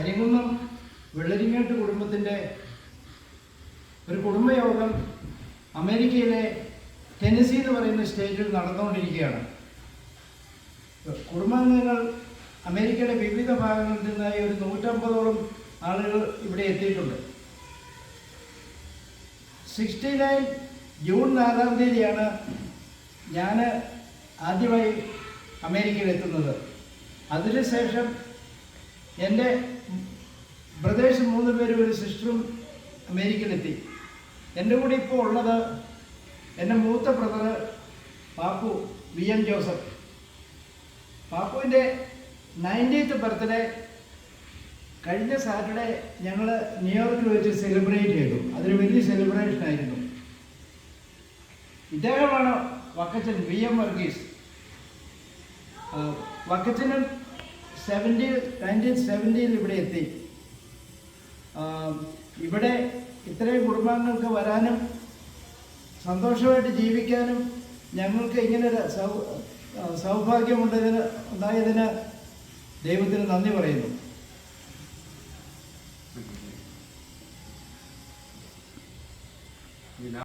കരിങ്കുന്നം വെള്ളരിങ്ങാട്ട് കുടുംബത്തിന്റെ ഒരു കുടുംബയോഗം അമേരിക്കയിലെ ടെന്നസി എന്ന് പറയുന്ന സ്റ്റേറ്റിൽ നടന്നുകൊണ്ടിരിക്കുകയാണ്. കുടുംബാംഗങ്ങൾ അമേരിക്കയുടെ വിവിധ ഭാഗങ്ങളിൽ നിന്നായി ഒരു നൂറ്റമ്പതോളം ആളുകൾ ഇവിടെ എത്തിയിട്ടുണ്ട്. സിക്സ്റ്റി നയൻ ജൂൺ നാലാം തീയതിയാണ് ഞാൻ ആദ്യമായി അമേരിക്കയിൽ എത്തുന്നത്. അതിനുശേഷം എന്റെ ബ്രദേഴ്സ് മൂന്ന് പേരും ഒരു സിസ്റ്ററും അമേരിക്കയിലെത്തി. എന്റെ കൂടെ ഇപ്പോൾ ഉള്ളത് എന്റെ മൂത്ത brother Pappu V M Joseph. പാപ്പുവിന്റെ ninetieth birthday കഴിഞ്ഞ സാറ്റർഡേ ഞങ്ങൾ ന്യൂയോർക്കിൽ വെച്ച് സെലിബ്രേറ്റ് ചെയ്തു. അതൊരു വലിയ സെലിബ്രേഷൻ ആയിരുന്നു. ഇദ്ദേഹമാണ് വക്കച്ചൻ വി എം വർഗീസ്. വക്കച്ചനും സെവന്റി നയന്റീൻ സെവന്റിയിൽ ഇവിടെ എത്തി. ഇവിടെ ഇത്രയും കുടുംബാംഗങ്ങൾക്ക് വരാനും സന്തോഷമായിട്ട് ജീവിക്കാനും ഞങ്ങൾക്ക് ഇങ്ങനെ സൗ സൗഭാഗ്യമുണ്ടതിന് ഉണ്ടായതിന് ദൈവത്തിന് നന്ദി പറയുന്നു.